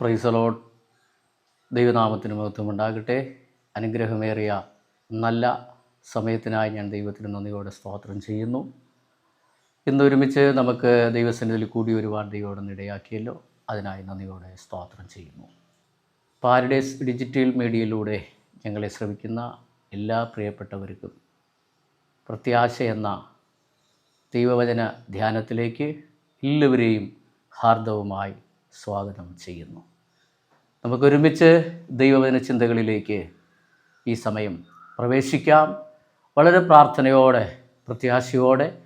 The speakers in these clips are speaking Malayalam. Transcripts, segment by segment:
പ്രൈസലോട്ട് ദൈവനാമത്തിന് മഹത്വം ഉണ്ടാകട്ടെ അനുഗ്രഹമേറിയ നല്ല സമയത്തിനായി ഞാൻ ദൈവത്തിന് നന്ദിയോടെ സ്തോത്രം ചെയ്യുന്നു. ഇന്ന് ഒരുമിച്ച് നമുക്ക് ദൈവസന്നിധിയിൽ കൂടി ഒരുപാട് ദൈവോടെ ഇടയാക്കിയല്ലോ. അതിനായി നന്ദിയോടെ സ്തോത്രം ചെയ്യുന്നു. പാരഡൈസ് ഡിജിറ്റൽ മീഡിയയിലൂടെ ഞങ്ങളെ ശ്രമിക്കുന്ന എല്ലാ പ്രിയപ്പെട്ടവർക്കും പ്രത്യാശ എന്ന ദൈവവചന ധ്യാനത്തിലേക്ക് എല്ലാവരെയും ഹാർദവുമായി സ്വാഗതം ചെയ്യുന്നു. നമുക്കൊരുമിച്ച് ദൈവവചന ചിന്തകളിലേക്ക് ഈ സമയം പ്രവേശിക്കാം. വളരെ പ്രാർത്ഥനയോടെ പ്രത്യാശയോടെ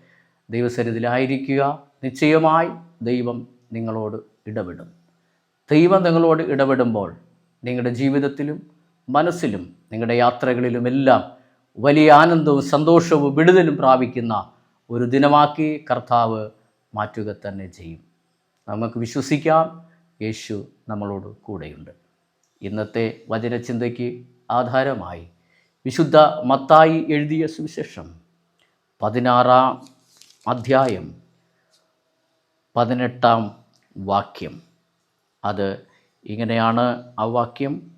ദൈവസരിതിലായിരിക്കുക നിശ്ചയമായി ദൈവം നിങ്ങളോട് ഇടപെടും. ദൈവം നിങ്ങളോട് ഇടപെടുമ്പോൾ നിങ്ങളുടെ ജീവിതത്തിലും മനസ്സിലും നിങ്ങളുടെ യാത്രകളിലുമെല്ലാം വലിയ ആനന്ദവും സന്തോഷവും വിടുതലും പ്രാപിക്കുന്ന ഒരു ദിനമാക്കി കർത്താവ് മാറ്റുക തന്നെ ചെയ്യും. നമുക്ക് വിശ്വസിക്കാം. യേശു നമ്മളോട് കൂടെയുണ്ട്. ഇന്നത്തെ വചനചിന്തയ്ക്ക് ആധാരമായി വിശുദ്ധ മത്തായി എഴുതിയ സുവിശേഷം പതിനാറാം അധ്യായം പതിനെട്ടാം വാക്യം. അത് ഇങ്ങനെയാണ് ആ വാക്യം.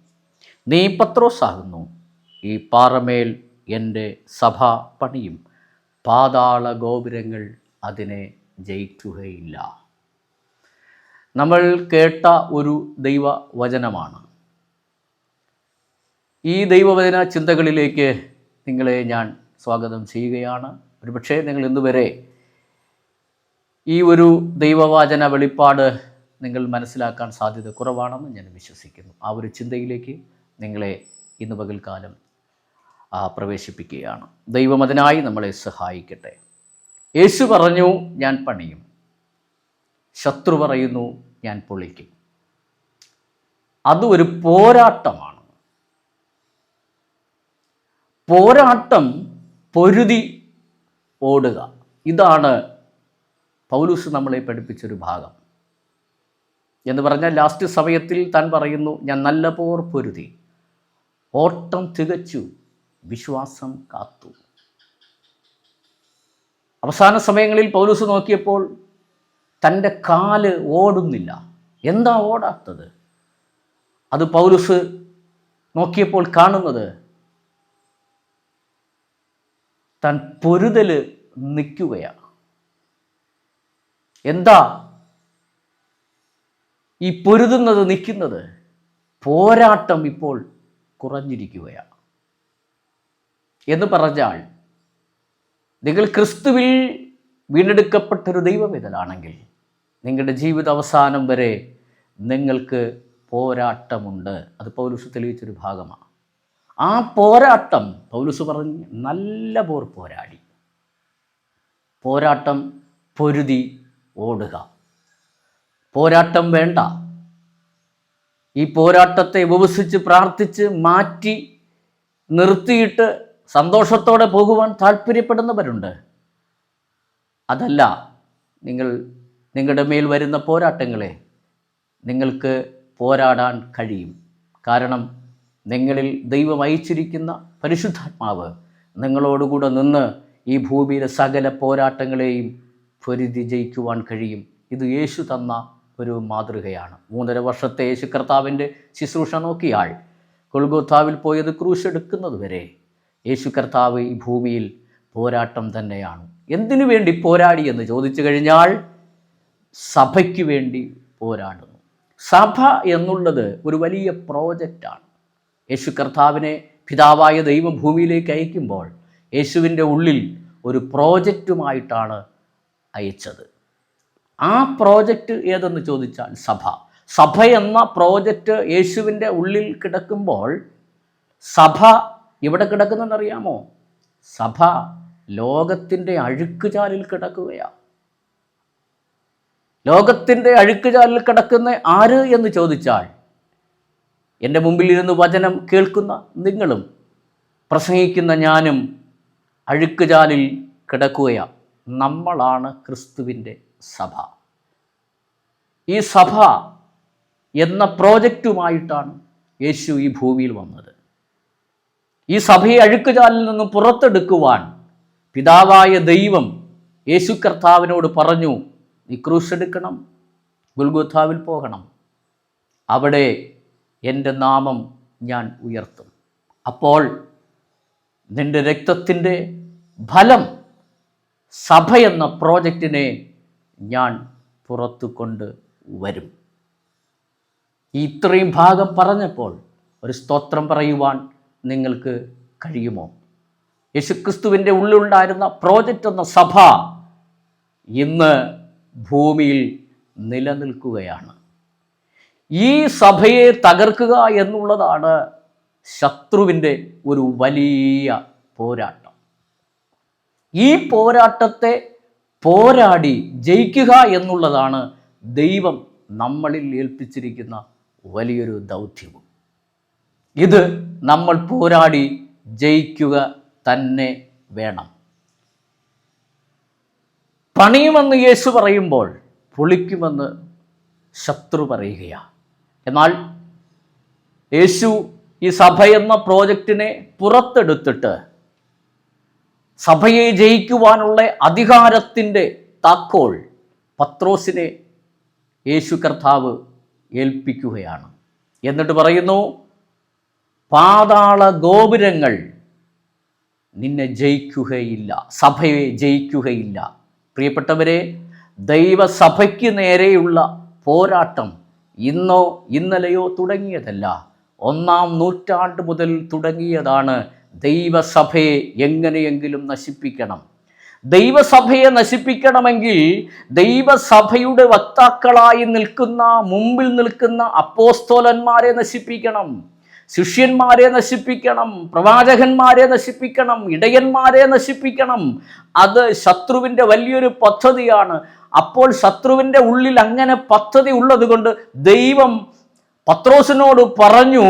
നീ പത്രോസാകുന്നു ഈ പാറമേൽ എന്റെ സഭ പണിയും. പാതാള ഗോപുരങ്ങൾ അതിനെ ജയിക്കുകയില്ല. നമ്മൾ കേട്ട ഒരു ദൈവവചനമാണ്. ഈ ദൈവവചന ചിന്തകളിലേക്ക് നിങ്ങളെ ഞാൻ സ്വാഗതം ചെയ്യുകയാണ്. ഒരുപക്ഷേ നിങ്ങൾ ഇന്നുവരെ ഈ ഒരു ദൈവവാചന വെളിപ്പാട് നിങ്ങൾ മനസ്സിലാക്കാൻ സാധ്യത കുറവാണെന്ന് ഞാൻ വിശ്വസിക്കുന്നു. ആ ഒരു ചിന്തയിലേക്ക് നിങ്ങളെ ഇന്ന് പകൽക്കാലം പ്രവേശിപ്പിക്കുകയാണ്. ദൈവം അതിനായി നമ്മളെ സഹായിക്കട്ടെ. യേശു പറഞ്ഞു ഞാൻ പണിയും. ശത്രു പറയുന്നു ഞാൻ പൊളിക്കും. അത് ഒരു പോരാട്ടമാണ്. പോരാട്ടം പൊരുതി ഓടുക. ഇതാണ് പൗലൂസ് നമ്മളെ പഠിപ്പിച്ചൊരു ഭാഗം. എന്ന് പറഞ്ഞാൽ ലാസ്റ്റ് സമയത്തിൽ താൻ പറയുന്നു ഞാൻ നല്ല പോർ പൊരുതി. ഓട്ടം തികച്ചു വിശ്വാസം കാത്തു. അവസാന സമയങ്ങളിൽ പൗലൂസ് നോക്കിയപ്പോൾ തന്റെ കാൽ ഓടുന്നില്ല. എന്താ ഓടാത്തത്? അത് പൗലുസ് നോക്കിയപ്പോൾ കാണുന്നത് താൻ പൊരുതൽ നിൽക്കുകയാണ്. എന്താ ഈ പൊരുതുന്നത് നിൽക്കുന്നത്? പോരാട്ടം ഇപ്പോൾ കുറഞ്ഞിരിക്കുകയാണ്. എന്ന് പറഞ്ഞാൽ നിങ്ങൾ ക്രിസ്തുവിൽ വീണ്ടെടുക്കപ്പെട്ടൊരു ദൈവവിതലാണെങ്കിൽ നിങ്ങളുടെ ജീവിത അവസാനം വരെ നിങ്ങൾക്ക് പോരാട്ടമുണ്ട്. അത് പൗലുസ് തെളിയിച്ചൊരു ഭാഗമാണ്. ആ പോരാട്ടം പൗലുസ് പറഞ്ഞ് നല്ല പോർ പോരാടി. പോരാട്ടം പൊരുതി ഓടുക. പോരാട്ടം വേണ്ട. ഈ പോരാട്ടത്തെ ഉപവസിച്ച് പ്രാർത്ഥിച്ച് മാറ്റി നിർത്തിയിട്ട് സന്തോഷത്തോടെ പോകുവാൻ താല്പര്യപ്പെടുന്നവരുണ്ട്. അതല്ല നിങ്ങൾ നിങ്ങളുടെ മേൽ വരുന്ന പോരാട്ടങ്ങളെ നിങ്ങൾക്ക് പോരാടാൻ കഴിയും. കാരണം നിങ്ങളിൽ ദൈവം അയച്ചിരിക്കുന്ന പരിശുദ്ധാത്മാവ് നിങ്ങളോടുകൂടെ നിന്ന് ഈ ഭൂമിയിലെ സകല പോരാട്ടങ്ങളെയും പൊരുതി ജയിക്കുവാൻ കഴിയും. ഇത് യേശു തന്ന ഒരു മാതൃകയാണ്. മൂന്നര വർഷത്തെ യേശു കർത്താവിന്റെ ശുശ്രൂഷ നോക്കിയാൾ കൊൽഗോത്താവിൽ പോയത് ക്രൂശെടുക്കുന്നത് വരെ യേശു കർത്താവ് ഈ ഭൂമിയിൽ പോരാട്ടം തന്നെയാണ്. എന്തിനു വേണ്ടി പോരാടി എന്ന് ചോദിച്ചു കഴിഞ്ഞാൽ സഭയ്ക്ക് വേണ്ടി പോരാടുന്നു. സഭ എന്നുള്ളത് ഒരു വലിയ പ്രോജക്റ്റാണ്. യേശു കർത്താവിനെ പിതാവായ ദൈവഭൂമിയിലേക്ക് അയക്കുമ്പോൾ യേശുവിന്റെ ഉള്ളിൽ ഒരു പ്രോജക്റ്റുമായിട്ടാണ് അയച്ചത്. ആ പ്രോജക്റ്റ് ഏതെന്ന് ചോദിച്ചാൽ സഭ. സഭ എന്ന പ്രോജക്റ്റ് യേശുവിന്റെ ഉള്ളിൽ കിടക്കുമ്പോൾ സഭ ഇവിടെ കിടക്കുന്നതെന്നറിയാമോ സഭ ലോകത്തിന്റെ അഴുക്കുചാലിൽ കിടക്കുകയാണ് ലോകത്തിന്റെ അഴുക്കുചാലിൽ കിടക്കുന്ന ആര് എന്ന് ചോദിച്ചാൽ എന്റെ മുമ്പിൽ ഇരുന്ന് വചനം കേൾക്കുന്ന നിങ്ങളും പ്രസംഗിക്കുന്ന ഞാനും അഴുക്കുചാലിൽ കിടക്കുകയാണ് നമ്മളാണ് ക്രിസ്തുവിന്റെ സഭ. ഈ സഭ എന്ന പ്രോജക്റ്റുമായിട്ടാണ് യേശു ഈ ഭൂമിയിൽ വന്നത്. ഈ സഭയെ അഴുക്കുചാലിൽ നിന്ന് പുറത്തെടുക്കുവാൻ പിതാവായ ദൈവം യേശു കർത്താവിനോട് പറഞ്ഞു നീ ക്രൂശ് എടുക്കണം ഗുൽഗുത്താവിൽ പോകണം. അവിടെ എന്റെ നാമം ഞാൻ ഉയർത്തും. അപ്പോൾ നിന്റെ രക്തത്തിന്റെ ഫലം സഭ എന്ന പ്രോജക്റ്റിനെ ഞാൻ പുറത്തു കൊണ്ട് വരും. ഇത്രയും ഭാഗം പറഞ്ഞപ്പോൾ ഒരു സ്തോത്രം പറയുവാൻ നിങ്ങൾക്ക് കഴിയുമോ? യേശുക്രിസ്തുവിന്റെ ഉള്ളിലുണ്ടായിരുന്ന പ്രോജക്റ്റ് എന്ന സഭ ഇന്ന് ഭൂമിയിൽ നിലനിൽക്കുകയാണ്. ഈ സഭയെ തകർക്കുക എന്നുള്ളതാണ് ശത്രുവിന്റെ ഒരു വലിയ പോരാട്ടം. ഈ പോരാട്ടത്തെ പോരാടി ജയിക്കുക എന്നുള്ളതാണ് ദൈവം നമ്മളിൽ ഏൽപ്പിച്ചിരിക്കുന്ന വലിയൊരു ദൗത്യവും ഇത് നമ്മൾ പോരാടി ജയിക്കുക തന്നെ വേണം. പണിയുമെന്ന് യേശു പറയുമ്പോൾ പൊളിക്കുമെന്ന് ശത്രു പറയുകയാണ് എന്നാൽ യേശു ഈ സഭ എന്ന പ്രോജക്റ്റിനെ പുറത്തെടുത്തിട്ട് സഭയെ ജയിക്കുവാനുള്ള അധികാരത്തിന്റെ താക്കോൾ പത്രോസിനെ യേശു കർത്താവ് ഏൽപ്പിക്കുകയാണ്. എന്നിട്ട് പറയുന്നു പാതാള ഗോപുരങ്ങൾ നിന്നെ ജയിക്കുകയില്ല സഭയെ ജയിക്കുകയില്ല. പ്രിയപ്പെട്ടവരെ ദൈവസഭയ്ക്ക് നേരെയുള്ള പോരാട്ടം ഇന്നോ ഇന്നലെയോ തുടങ്ങിയതല്ല. ഒന്നാം നൂറ്റാണ്ട് മുതൽ തുടങ്ങിയതാണ് ദൈവസഭയെ എങ്ങനെയെങ്കിലും നശിപ്പിക്കണം. ദൈവസഭയെ നശിപ്പിക്കണമെങ്കിൽ ദൈവസഭയുടെ വക്താക്കളായി നിൽക്കുന്ന മുമ്പിൽ നിൽക്കുന്ന അപ്പോസ്തോലന്മാരെ നശിപ്പിക്കണം. ശിഷ്യന്മാരെ നശിപ്പിക്കണം പ്രവാചകന്മാരെ നശിപ്പിക്കണം ഇടയന്മാരെ നശിപ്പിക്കണം. അത് ശത്രുവിന്റെ വലിയൊരു പദ്ധതിയാണ്. അപ്പോൾ ശത്രുവിന്റെ ഉള്ളിൽ അങ്ങനെ പദ്ധതി ഉള്ളതുകൊണ്ട് ദൈവം പത്രോസിനോട് പറഞ്ഞു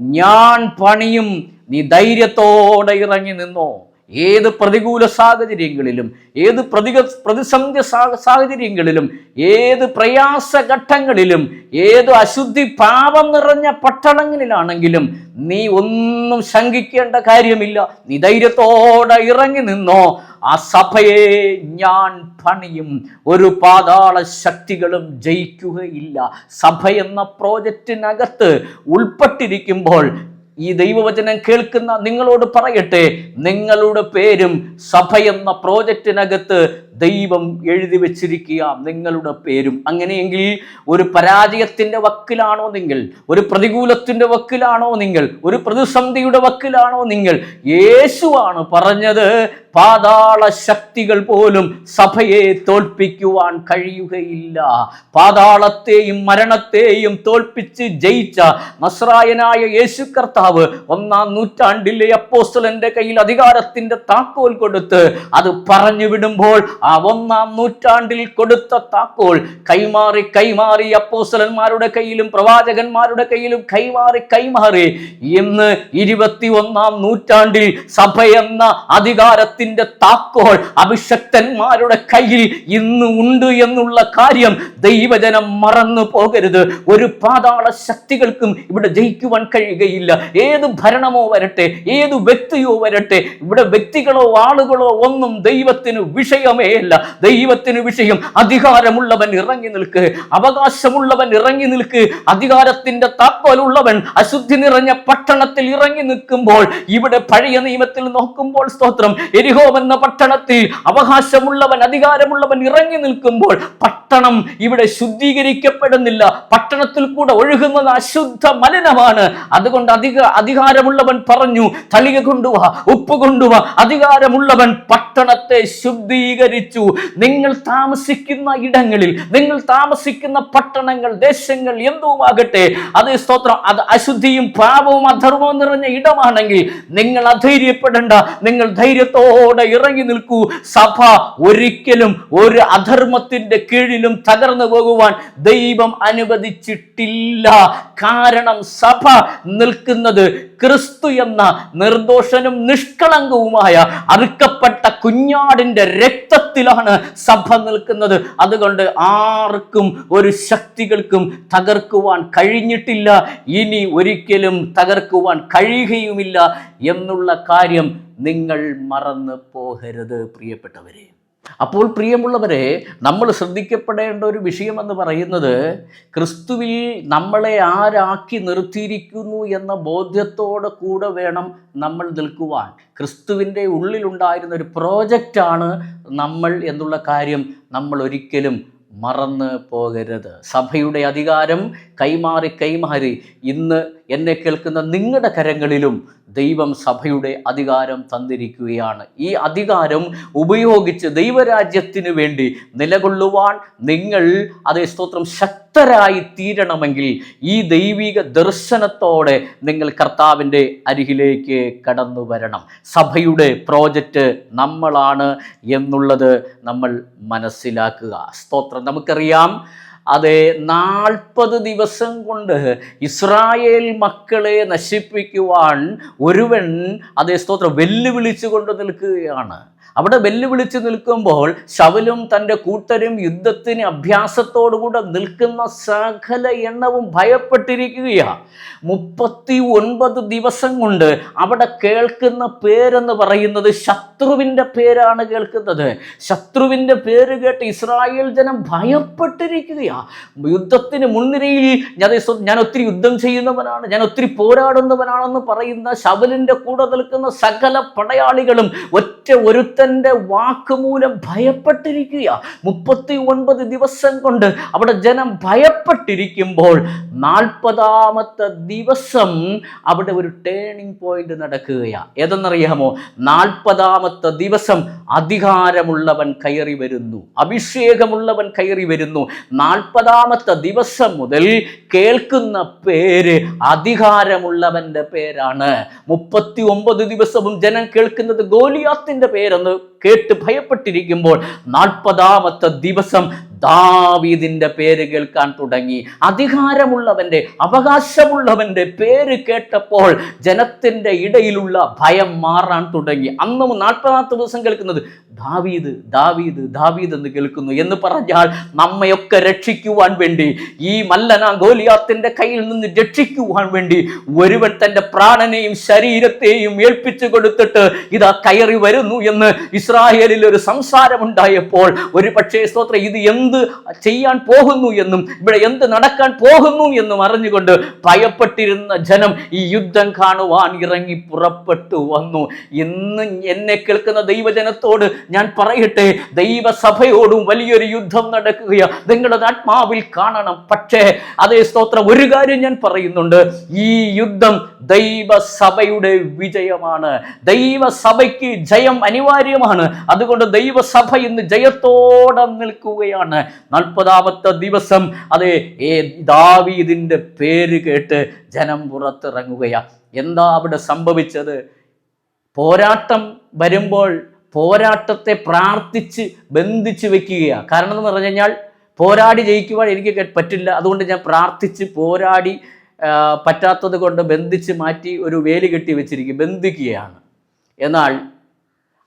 ഞാൻ പണിയും നീ ധൈര്യത്തോടെ ഇറങ്ങി നിന്നോ. ഏത് പ്രതികൂല സാഹചര്യങ്ങളിലും ഏത് പ്രതിക പ്രതിസന്ധി സാഹചര്യങ്ങളിലും ഏത് പ്രയാസഘട്ടങ്ങളിലും ഏത് അശുദ്ധി പാപം നിറഞ്ഞ പട്ടണങ്ങളിലാണെങ്കിലും നീ ഒന്നും ശങ്കിക്കേണ്ട കാര്യമില്ല. നീ ധൈര്യത്തോടെ ഇറങ്ങി നിന്നോ. ആ സഭയെ ഞാൻ പണിയും. ഒരു പാതാള ശക്തികളും ജയിക്കുകയില്ല. സഭ എന്ന പ്രോജക്റ്റിനകത്ത് ഉൾപ്പെട്ടിരിക്കുമ്പോൾ ഈ ദൈവവചനം കേൾക്കുന്ന നിങ്ങളോട് പറയട്ടെ നിങ്ങളുടെ പേരും സഭ എന്ന പ്രോജക്റ്റിനകത്ത് ദൈവം എഴുതി വച്ചിരിക്കുക നിങ്ങളുടെ പേരും. അങ്ങനെയെങ്കിൽ ഒരു പരാജയത്തിന്റെ വക്കിലാണോ നിങ്ങൾ? ഒരു പ്രതികൂലത്തിന്റെ വക്കിലാണോ നിങ്ങൾ? ഒരു പ്രതിസന്ധിയുടെ വക്കിലാണോ നിങ്ങൾ? യേശുവാണ് പറഞ്ഞത് പാതാള ശക്തികൾ പോലും സഭയെ തോൽപ്പിക്കുവാൻ കഴിയുകയില്ല. പാതാളത്തെയും മരണത്തെയും തോൽപ്പിച്ച് ജയിച്ച നസ്രായനായ യേശു കർത്താവ് ഒന്നാം നൂറ്റാണ്ടിലെ അപ്പോസ്തലന്റെ കയ്യിൽ അധികാരത്തിന്റെ താക്കോൽ കൊടുത്ത് അത് പറഞ്ഞു വിടുമ്പോൾ ഒന്നാം നൂറ്റാണ്ടിൽ കൊടുത്ത താക്കോൽ കൈമാറി കൈമാറി അപ്പോസലന്മാരുടെ കയ്യിലും പ്രവാചകന്മാരുടെ കയ്യിലും കൈമാറി കൈമാറി. ഇന്ന് ഇരുപത്തി ഒന്നാം നൂറ്റാണ്ടിൽ സഭ എന്ന അധികാരത്തിന്റെ താക്കോൽ അഭിഷക്തന്മാരുടെ കയ്യിൽ ഇന്ന് ഉണ്ട് എന്നുള്ള കാര്യം ദൈവജനം മറന്നു പോകരുത്. ഒരു പാതാള ശക്തികൾക്കും ഇവിടെ ജയിക്കുവാൻ കഴിയുകയില്ല. ഏത് ഭരണമോ വരട്ടെ ഏത് വ്യക്തിയോ വരട്ടെ ഇവിടെ വ്യക്തികളോ ആളുകളോ ഒന്നും ദൈവത്തിന് വിഷയമേ അല്ല ദൈവത്തിന് വിഷയം. അധികാരമുള്ളവൻ ഇറങ്ങി നിൽക്ക്. അവകാശമുള്ളവൻ ഇറങ്ങി നിൽക്ക്. അധികാരത്തിന്റെ താക്കോലുള്ളവൻ അശുദ്ധി നിറഞ്ഞ പട്ടണത്തിൽ ഇറങ്ങി നിൽക്കുമ്പോൾ ഇവിടെ പഴയ നിയമത്തിൽ നോക്കുമ്പോൾ സ്തോത്രം. എരിഹോ എന്ന പട്ടണത്തിൽ അവകാശമുള്ളവൻ അധികാരമുള്ളവൻ ഇറങ്ങി നിൽക്കുമ്പോൾ പട്ടണം ഇവിടെ ശുദ്ധീകരിക്കപ്പെടുന്നില്ല. പട്ടണത്തിൽ കൂടെ ഒഴുകുന്നത് അശുദ്ധ മലിനമാണ്. അതുകൊണ്ട് അധിക അധികാരമുള്ളവൻ പറഞ്ഞു തളിക കൊണ്ടുവാ ഉപ്പ് കൊണ്ടുവാ. അധികാരമുള്ളവൻ പട്ടണത്തെ ശുദ്ധീകരിച്ചു നിങ്ങൾ താമസിക്കുന്ന ഇടങ്ങളിൽ നിങ്ങൾ താമസിക്കുന്ന പട്ടണങ്ങൾ ദേശങ്ങൾ എന്തുമാകട്ടെ അത് സ്തോത്രം അത് അശുദ്ധിയും പാപവും അധർമ്മവും നിറഞ്ഞ ഇടമാണെങ്കിൽ നിങ്ങൾ അധൈര്യപ്പെടേണ്ട നിങ്ങൾ ധൈര്യത്തോടെ ഇറങ്ങി നിൽക്കൂ. സഭ ഒരിക്കലും ഒരു അധർമ്മത്തിന്റെ കീഴിലും തകർന്നു പോകുവാൻ ദൈവം അനുവദിച്ചിട്ടില്ല. കാരണം സഭ നിൽക്കുന്നത് ക്രിസ്തു എന്ന നിർദോഷനും നിഷ്കളങ്കവുമായ അറുക്കപ്പെട്ട കുഞ്ഞാടിന്റെ രക്തത്തിലാണ് സഭ നിൽക്കുന്നത്. അതുകൊണ്ട് ആർക്കും ഒരു ശക്തികൾക്കും തകർക്കുവാൻ കഴിഞ്ഞിട്ടില്ല. ഇനി ഒരിക്കലും തകർക്കുവാൻ കഴിയുകയുമില്ല. എന്നുള്ള കാര്യം നിങ്ങൾ മറന്നു പോകരുത് പ്രിയപ്പെട്ടവരെ. അപ്പോൾ പ്രിയമുള്ളവരെ നമ്മൾ ശ്രദ്ധിക്കപ്പെടേണ്ട ഒരു വിഷയമെന്ന് പറയുന്നത് ക്രിസ്തുവിൽ നമ്മളെ ആരാക്കി നിർത്തിയിരിക്കുന്നു എന്ന ബോധ്യത്തോടെ കൂടെ വേണം നമ്മൾ നിൽക്കുവാൻ. ക്രിസ്തുവിന്റെ ഉള്ളിലുണ്ടായിരുന്ന ഒരു പ്രോജക്റ്റാണ് നമ്മൾ എന്നുള്ള കാര്യം നമ്മൾ ഒരിക്കലും മറന്ന് പോകരുത്. സഭയുടെ അധികാരം കൈമാറി കൈമാറി ഇന്ന് എന്നെ കേൾക്കുന്ന നിങ്ങളുടെ കരങ്ങളിലും ദൈവം സഭയുടെ അധികാരം തന്നിരിക്കുകയാണ്. ഈ അധികാരം ഉപയോഗിച്ച് ദൈവരാജ്യത്തിന് വേണ്ടി നിലകൊള്ളുവാൻ നിങ്ങൾ അതേ സ്തോത്രം ശക്തരായി തീരണമെങ്കിൽ ഈ ദൈവിക ദർശനത്തോടെ നിങ്ങൾ കർത്താവിന്റെ അരികിലേക്ക് കടന്നു വരണം. സഭയുടെ പ്രോജക്റ്റ് നമ്മളാണ് എന്നുള്ളത് നമ്മൾ മനസ്സിലാക്കുക. സ്തോത്രം നമുക്കറിയാം. അതെ നാൽപ്പത് ദിവസം കൊണ്ട് ഇസ്രായേൽ മക്കളെ നശിപ്പിക്കുവാൻ ഒരുവൻ അതേ സ്തോത്രം വെല്ലുവിളിച്ചു കൊണ്ട് നിൽക്കുകയാണ്. അവിടെ വെല്ലുവിളിച്ച് നിൽക്കുമ്പോൾ ശവലും തന്റെ കൂട്ടരും യുദ്ധത്തിന് അഭ്യാസത്തോടുകൂടെ നിൽക്കുന്ന സകല എണ്ണവും ഭയപ്പെട്ടിരിക്കുകയാണ്. മുപ്പത്തി ഒൻപത് ദിവസം കൊണ്ട് അവിടെ കേൾക്കുന്ന പേരെന്ന് പറയുന്നത് ശത്രുവിന്റെ പേരാണ് കേൾക്കുന്നത്. ശത്രുവിന്റെ പേര് കേട്ട് ഇസ്രായേൽ ജനം ഭയപ്പെട്ടിരിക്കുകയാണ്. യുദ്ധത്തിന് മുൻനിരയിൽ ഞാൻ ഞാൻ ഒത്തിരി യുദ്ധം ചെയ്യുന്നവനാണ് ഞാൻ ഒത്തിരി പോരാടുന്നവനാണെന്ന് പറയുന്ന ശവലിന്റെ കൂടെ നിൽക്കുന്ന സകല പടയാളികളും ഒറ്റ ഒരുത്തന്റെ വാക്കുമൂലം ഭയപ്പെട്ടിരിക്കുക. മുപ്പത്തി ഒൻപത് ദിവസം കൊണ്ട് അവിടെ ജനം ഭയപ്പെട്ടിരിക്കുമ്പോൾ നാൽപ്പതാമത്തെ ദിവസം അവിടെ ഒരു ടേണിംഗ് പോയിന്റ് നടക്കുകയാണ് ഏതെന്നറിയാമോ? നാൽപ്പതാമത്തെ ദിവസം അധികാരമുള്ളവൻ കയറി വരുന്നു. അഭിഷേകമുള്ളവൻ കയറി വരുന്നു. നാൽപ്പതാമത്തെ ദിവസം മുതൽ കേൾക്കുന്ന പേര് അധികാരമുള്ളവന്റെ പേരാണ്. മുപ്പത്തി ഒമ്പത് ദിവസവും ജനം കേൾക്കുന്നത് ഗോലിയാത്തിന്റെ പേരെന്ന് കേട്ട് ഭയപ്പെട്ടിരിക്കുമ്പോൾ നാൽപ്പതാമത്തെ ദിവസം ദാവീദിന്റെ പേര് കേൾക്കാൻ തുടങ്ങി. അധികാരമുള്ളവന്റെ അവകാശമുള്ളവന്റെ പേര് കേട്ടപ്പോൾ ജനത്തിന്റെ ഇടയിലുള്ള ഭയം മാറാൻ തുടങ്ങി. അന്നും നാൽപ്പതാമത്തെ ദിവസം കേൾക്കുന്നത് ദാവീദ് ദാവീദ് ദാവീദ് എന്ന് കേൾക്കുന്നു എന്ന് പറഞ്ഞാൽ നമ്മയൊക്കെ രക്ഷിക്കുവാൻ വേണ്ടി ഈ മല്ലന ഗോലിയാത്തിന്റെ കയ്യിൽ നിന്ന് രക്ഷിക്കുവാൻ വേണ്ടി ഒരുവൻ തന്റെ പ്രാണനെയും ശരീരത്തെയും ഏൽപ്പിച്ചു കൊടുത്തിട്ട് ഇതാ കയറി വരുന്നു എന്ന് ഇസ്രായേലിൽ ഒരു സംസാരമുണ്ടായപ്പോൾ ഒരു പക്ഷേ സ്തോത്രം ഇത് എന്ത് ചെയ്യാൻ പോകുന്നു എന്നും ഇവിടെ എന്ത് നടക്കാൻ പോകുന്നു എന്നും അറിഞ്ഞുകൊണ്ട് ഭയപ്പെട്ടിരുന്ന ജനം ഈ യുദ്ധം കാണുവാൻ ഇറങ്ങി പുറപ്പെട്ടു വന്നു. ഇന്ന് എന്നെ കേൾക്കുന്ന ദൈവജനത്തോട് ഞാൻ പറയട്ടെ ദൈവസഭയോടും വലിയൊരു യുദ്ധം നടക്കുകയാണ് നിങ്ങളുടെ ആത്മാവിൽ കാണണം. പക്ഷേ അതേ സ്തോത്രം ഒരു കാര്യം ഞാൻ പറയുന്നുണ്ട്. ഈ യുദ്ധം ദൈവസഭയുടെ വിജയമാണ്. ദൈവസഭയ്ക്ക് ജയം അനിവാര്യമാണ്. അതുകൊണ്ട് ദൈവസഭ ഇന്ന് ജയത്തോടെ നിൽക്കുകയാണ്. നാൽപ്പതാമത്തെ ദിവസം. അതെ ഏ ദാവീദിന്റെ പേര് കേട്ട് ജനം പുറത്തിറങ്ങുകയാണ് എന്താ അവിടെ സംഭവിച്ചത്? പോരാട്ടം വരുമ്പോൾ പോരാട്ടത്തെ പ്രാർത്ഥിച്ച് ബന്ധിച്ച് വെക്കുകയാണ് കാരണം എന്ന് പറഞ്ഞു കഴിഞ്ഞാൽ പോരാടി ജയിക്കുവാൻ എനിക്ക് പറ്റില്ല. അതുകൊണ്ട് ഞാൻ പ്രാർത്ഥിച്ച് പോരാടി പറ്റാത്തത് കൊണ്ട് ബന്ധിച്ച് മാറ്റി ഒരു വേലി കെട്ടി വെച്ചിരിക്കും. ബന്ധിക്കുകയാണ്. എന്നാൽ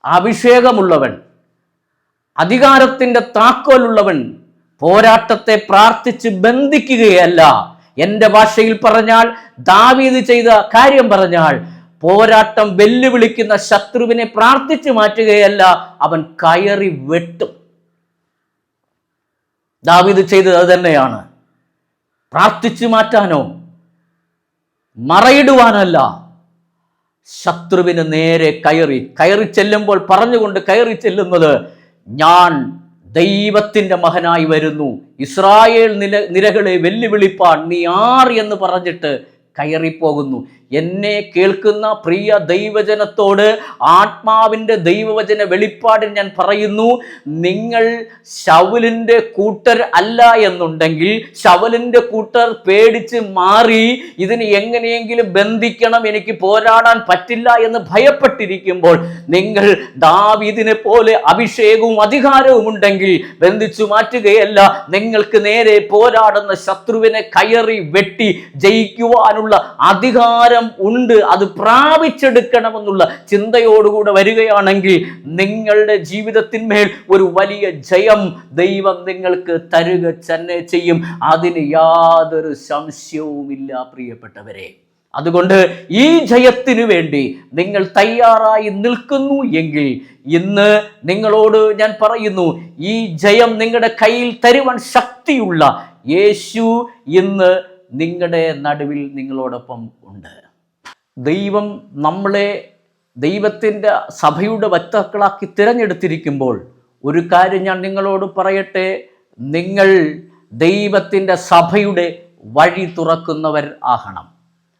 അഭിഷേകമുള്ളവൻ അധികാരത്തിന്റെ താക്കോലുള്ളവൻ പോരാട്ടത്തെ പ്രാർത്ഥിച്ച് ബന്ധിക്കുകയല്ല. എന്റെ ഭാഷയിൽ പറഞ്ഞാൽ ദാവീദ് ചെയ്ത കാര്യം പറഞ്ഞാൽ പോരാട്ടം വെല്ലുവിളിക്കുന്ന ശത്രുവിനെ പ്രാർത്ഥിച്ചു മാറ്റുകയല്ല അവൻ കയറി വെട്ടും. ദാവീദ് ചെയ്തത് അത് തന്നെയാണ്. പ്രാർത്ഥിച്ചു മാറ്റാനോ മറയിടുവാനല്ല. ശത്രുവിന് നേരെ കയറി കയറി ചെല്ലുമ്പോൾ പറഞ്ഞുകൊണ്ട് കയറി ചെല്ലുന്നത് ഞാൻ ദൈവത്തിന്റെ മകനായി വരുന്നു. ഇസ്രായേൽ നില നിരകളെ വെല്ലുവിളിപ്പാൻ നീ ആർ എന്ന് പറഞ്ഞിട്ട് കയറിപ്പോകുന്നു. എന്നെ കേൾക്കുന്ന പ്രിയ ദൈവജനത്തോട് ആത്മാവിന്റെ ദൈവവചന വെളിപ്പാടിൽ ഞാൻ പറയുന്നു നിങ്ങൾ ശവലിന്റെ കൂട്ടർ അല്ല എന്നുണ്ടെങ്കിൽ ശവലിന്റെ കൂട്ടർ പേടിച്ച് മാറി ഇതിന് എങ്ങനെയെങ്കിലും ബന്ധിക്കണം എനിക്ക് പോരാടാൻ പറ്റില്ല എന്ന് ഭയപ്പെട്ടിരിക്കുമ്പോൾ നിങ്ങൾ ദാവീദിനെ പോലെ അഭിഷേകവും അധികാരവും ഉണ്ടെങ്കിൽ ബന്ധിച്ചു മാറ്റുകയല്ല നിങ്ങൾക്ക് നേരെ പോരാടുന്ന ശത്രുവിനെ കയറി വെട്ടി ജയിക്കുവാനുള്ള അധികാരം ഉണ്ട് അത് പ്രാപിച്ചെടുക്കണമെന്നുള്ള ചിന്തയോടുകൂടെ വരികയാണെങ്കിൽ നിങ്ങളുടെ ജീവിതത്തിന്മേൽ ഒരു വലിയ ജയം ദൈവം നിങ്ങൾക്ക് തരുക തന്നെ ചെയ്യും. അതിന് യാതൊരു സംശയവുമില്ല പ്രിയപ്പെട്ടവരെ. അതുകൊണ്ട് ഈ ജയത്തിനു വേണ്ടി നിങ്ങൾ തയ്യാറായി നിൽക്കുന്നു എങ്കിൽ ഇന്ന് നിങ്ങളോട് ഞാൻ പറയുന്നു ഈ ജയം നിങ്ങളുടെ കയ്യിൽ തരുവാൻ ശക്തിയുള്ള യേശു ഇന്ന് നിങ്ങളുടെ നടുവിൽ നിങ്ങളോടൊപ്പം ഉണ്ട്. ദൈവം നമ്മളെ ദൈവത്തിന്റെ സഭയുടെ വക്താക്കളാക്കി തിരഞ്ഞെടുത്തിരിക്കുമ്പോൾ ഒരു കാര്യം ഞാൻ നിങ്ങളോട് പറയട്ടെ നിങ്ങൾ ദൈവത്തിന്റെ സഭയുടെ വഴി തുറക്കുന്നവർ ആകണം.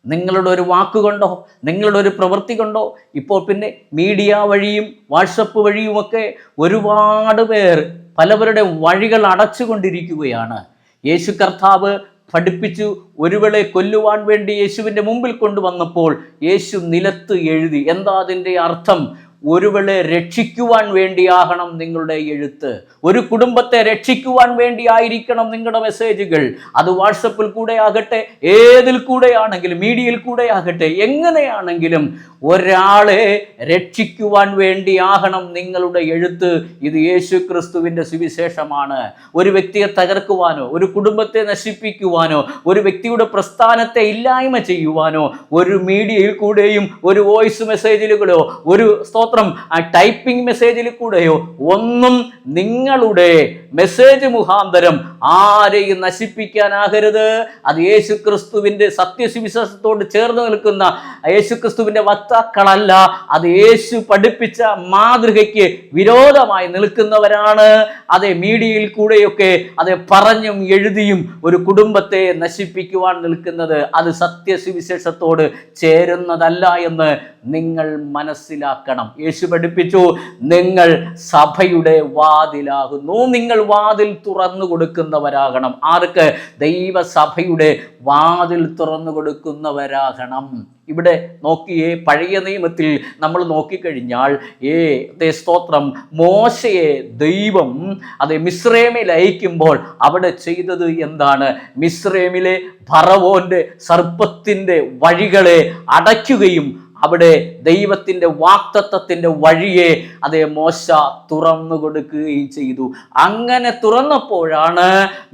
നിങ്ങളുടെ ഒരു വാക്കുകൊണ്ടോ നിങ്ങളുടെ ഒരു പ്രവൃത്തി കൊണ്ടോ ഇപ്പോൾ പിന്നെ മീഡിയ വഴിയും വാട്സപ്പ് വഴിയുമൊക്കെ ഒരുപാട് പേർ പലവരുടെ വഴികൾ അടച്ചുകൊണ്ടിരിക്കുകയാണ്. യേശു കർത്താവ് പഠിപ്പിച്ചു ഒരുവളെ കൊല്ലുവാൻ വേണ്ടി യേശുവിന്റെ മുമ്പിൽ കൊണ്ടുവന്നപ്പോൾ യേശു നിലത്ത് എഴുതി. എന്താ അതിന്റെ അർത്ഥം? ഒരുവളെ രക്ഷിക്കുവാൻ വേണ്ടിയാകണം നിങ്ങളുടെ എഴുത്ത്. ഒരു കുടുംബത്തെ രക്ഷിക്കുവാൻ വേണ്ടിയായിരിക്കണം നിങ്ങളുടെ മെസ്സേജുകൾ അത് വാട്സപ്പിൽ കൂടെ ആകട്ടെ ഏതിൽ കൂടെ ആണെങ്കിലും മീഡിയയിൽ കൂടെ ആകട്ടെ എങ്ങനെയാണെങ്കിലും ഒരാളെ രക്ഷിക്കുവാൻ വേണ്ടിയാകണം നിങ്ങളുടെ എഴുത്ത്. ഇത് യേശു ക്രിസ്തുവിന്റെ സുവിശേഷമാണ്. ഒരു വ്യക്തിയെ തകർക്കുവാനോ ഒരു കുടുംബത്തെ നശിപ്പിക്കുവാനോ ഒരു വ്യക്തിയുടെ പ്രസ്ഥാനത്തെ ഇല്ലായ്മ ചെയ്യുവാനോ ഒരു മീഡിയയിൽ കൂടെയും ഒരു വോയിസ് മെസ്സേജിലുകളോ ഒരു സ്തോത്രം ആ ടൈപ്പിംഗ് മെസ്സേജിൽ കൂടെയോ ഒന്നും നിങ്ങളുടെ മെസ്സേജ് മുഖാന്തരം ആരെയും നശിപ്പിക്കാനാകരുത്. അത് യേശു ക്രിസ്തുവിന്റെ സത്യസുവിശ്വാസത്തോട് ചേർന്ന് നിൽക്കുന്ന യേശു ക്രിസ്തുവിന്റെ വക്താക്കളല്ല അത് യേശു പഠിപ്പിച്ച മാതൃകയ്ക്ക് വിരോധമായി നിൽക്കുന്നവരാണ്. അതേ മീഡിയയിൽ കൂടെയൊക്കെ അത് പറഞ്ഞും എഴുതിയും ഒരു കുടുംബത്തെ നശിപ്പിക്കുവാൻ നിൽക്കുന്നത് അത് സത്യസുവിശേഷത്തോട് ചേരുന്നതല്ല എന്ന് നിങ്ങൾ മനസ്സിലാക്കണം. യേശു പഠിപ്പിച്ചു നിങ്ങൾ സഭയുടെ വാതിലാകുന്നു. നിങ്ങൾ വാതിൽ തുറന്നു കൊടുക്കുന്നവരാകണം. ആർക്ക്? ദൈവസഭയുടെ വാതിൽ തുറന്നു കൊടുക്കുന്നവരാകണം. ഇവിടെ നോക്കിയേ പഴയ നിയമത്തിൽ നമ്മൾ നോക്കിക്കഴിഞ്ഞാൽ ഏ സ്തോത്രം മോശയെ ദൈവം അത് മിശ്രേമിൽ അയക്കുമ്പോൾ അവിടെ ചെയ്തത് എന്താണ്? മിശ്രേമിലെ ഭറവോന്റെ സർപ്പത്തിന്റെ വഴികളെ അടയ്ക്കുകയും അവിടെ ദൈവത്തിന്റെ വാക്തത്വത്തിന്റെ വഴിയെ അതേ മോശ തുറന്നു കൊടുക്കുകയും ചെയ്തു. അങ്ങനെ തുറന്നപ്പോഴാണ്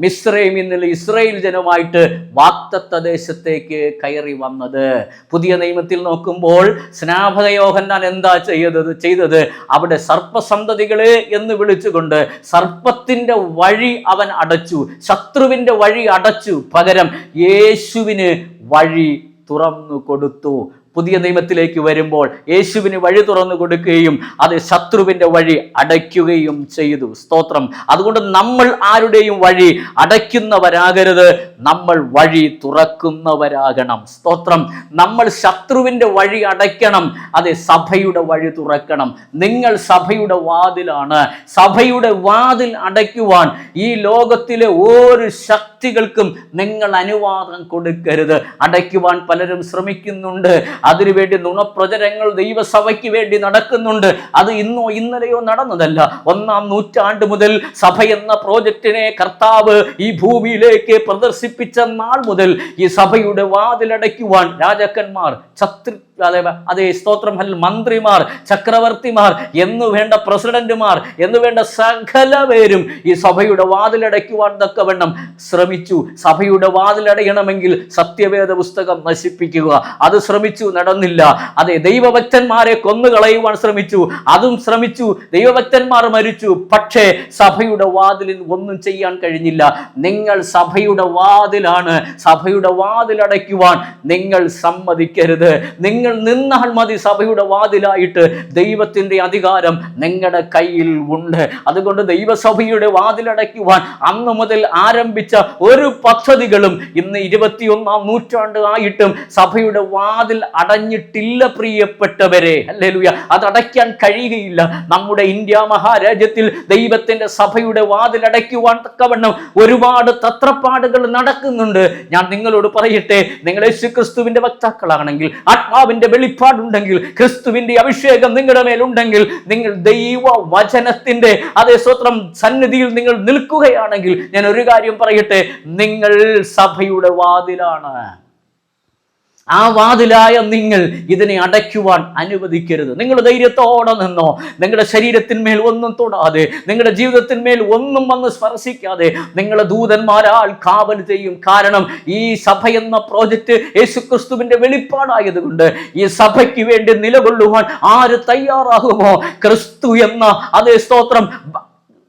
മിശ്രയും ഇന്നലെ ഇസ്രയേൽ ജനമായിട്ട് വാക്തത്വ ദേശത്തേക്ക് കയറി വന്നത്. പുതിയ നിയമത്തിൽ നോക്കുമ്പോൾ സ്നാപക യോഹന്നാൻ എന്താ ചെയ്തത്? ചെയ്തത് അവിടെ സർപ്പസന്തതികളെ എന്ന് വിളിച്ചുകൊണ്ട് സർപ്പത്തിന്റെ വഴി അവൻ അടച്ചു. ശത്രുവിന്റെ വഴി അടച്ചു. പകരം യേശുവിന് വഴി തുറന്നു കൊടുത്തു. പുതിയ നിയമത്തിലേക്ക് വരുമ്പോൾ യേശുവിന് വഴി തുറന്നു കൊടുക്കുകയും അത് ശത്രുവിന്റെ വഴി അടയ്ക്കുകയും ചെയ്തു. സ്തോത്രം. അതുകൊണ്ട് നമ്മൾ ആരുടെയും വഴി അടയ്ക്കുന്നവരാകരുത്. നമ്മൾ വഴി തുറക്കുന്നവരാകണം. സ്തോത്രം. നമ്മൾ ശത്രുവിന്റെ വഴി അടയ്ക്കണം. അതെ സഭയുടെ വഴി തുറക്കണം. നിങ്ങൾ സഭയുടെ വാതിലാണ്. സഭയുടെ വാതിൽ അടയ്ക്കുവാൻ ഈ ലോകത്തിലെ ഒരു ശക്തികൾക്കും നിങ്ങൾ അനുവാദം കൊടുക്കരുത്. അടയ്ക്കുവാൻ പലരും ശ്രമിക്കുന്നുണ്ട്. അതിനുവേണ്ടി നുണപ്രചരങ്ങൾ ദൈവസഭയ്ക്ക് വേണ്ടി നടക്കുന്നുണ്ട്. അത് ഇന്നോ ഇന്നലെയോ നടന്നതല്ല. ഒന്നാം നൂറ്റാണ്ട് മുതൽ സഭ എന്ന പ്രോജക്റ്റിനെ കർത്താവ് ഈ ഭൂമിയിലേക്ക് പ്രദർശിപ്പിച്ച നാൾ മുതൽ ഈ സഭയുടെ വാതിലടയ്ക്കുവാൻ രാജാക്കന്മാർ ഛത്രി അതെ സ്തോത്രം മന്ത്രിമാർ ചക്രവർത്തിമാർ എന്നു വേണ്ട പ്രസിഡന്റുമാർ എന്നു വേണ്ട സകല പേരും ഈ സഭയുടെ വാതിലടയ്ക്കുവാൻ തക്കവണ്ണം ശ്രമിച്ചു. സഭയുടെ വാതിലടയണമെങ്കിൽ സത്യവേദ പുസ്തകം നശിപ്പിക്കുക. അത് ശ്രമിച്ചു നടന്നില്ല. അതെ ദൈവഭക്തന്മാരെ കൊന്നുകളയുവാൻ ശ്രമിച്ചു. അതും ശ്രമിച്ചു. ദൈവഭക്തന്മാർ മരിച്ചു. പക്ഷേ സഭയുടെ വാതിലിൽ ഒന്നും ചെയ്യാൻ കഴിഞ്ഞില്ല. നിങ്ങൾ സഭയുടെ വാതിലാണ്. സഭയുടെ വാതിലടയ്ക്കുവാൻ നിങ്ങൾ സമ്മതിക്കരുത്. നിങ്ങൾ നിന്നാൽ മതി സഭയുടെ വാതിലായിട്ട്. ദൈവത്തിന്റെ അധികാരം നിങ്ങളുടെ കയ്യിൽ ഉണ്ട്. അതുകൊണ്ട് ദൈവസഭയുടെ വാതിലടയ്ക്കുവാൻ അന്ന് മുതൽ ആരംഭിച്ച ഒരു പദ്ധതികളും ഇന്ന് ഇരുപത്തിയൊന്നാം നൂറ്റാണ്ട് ആയിട്ടും സഭയുടെ വാതിൽ അടഞ്ഞിട്ടില്ല പ്രിയപ്പെട്ടവരെ. അല്ലേലുയ അത് അതടയ്ക്കാൻ കഴിയുകയില്ല. നമ്മുടെ ഇന്ത്യ മഹാരാജ്യത്തിൽ ദൈവത്തിന്റെ സഭയുടെ വാതിലടയ്ക്കുവാൻ തക്കവണ്ണം ഒരുപാട് തത്രപ്പാടുകൾ നടക്കുന്നുണ്ട്. ഞാൻ നിങ്ങളോട് പറയട്ടെ നിങ്ങൾ യേശു വക്താക്കളാണെങ്കിൽ വക്താക്കളാണെങ്കിൽ ആത്മാവിന്റെ വെളിപ്പാടുണ്ടെങ്കിൽ ക്രിസ്തുവിന്റെ അഭിഷേകം നിങ്ങളുടെ മേലുണ്ടെങ്കിൽ നിങ്ങൾ ദൈവ വചനത്തിന്റെ അതേ സ്വത്രം സന്നിധിയിൽ നിങ്ങൾ നിൽക്കുകയാണെങ്കിൽ ഞാൻ ഒരു കാര്യം പറയട്ടെ നിങ്ങൾ സഭയുടെ വാതിലാണ്. ആ വാതിലായ നിങ്ങൾ ഇതിനെ അടയ്ക്കുവാൻ അനുവദിക്കരുത്. നിങ്ങൾ ധൈര്യത്തോടെ നിന്നോ നിങ്ങളുടെ ശരീരത്തിന്മേൽ ഒന്നും തൊടാതെ നിങ്ങളുടെ ജീവിതത്തിന്മേൽ ഒന്നും വന്ന് സ്പർശിക്കാതെ നിങ്ങളെ ദൂതന്മാരാൽ കാവൽ ചെയ്യും. കാരണം ഈ സഭ എന്ന പ്രോജക്റ്റ് യേശുക്രിസ്തുവിന്റെ വെളിപ്പാടായതുകൊണ്ട് ഈ സഭയ്ക്ക് വേണ്ടി നിലകൊള്ളുവാൻ ആര് തയ്യാറാകുമോ? ക്രിസ്തു എന്ന അതേ സ്തോത്രം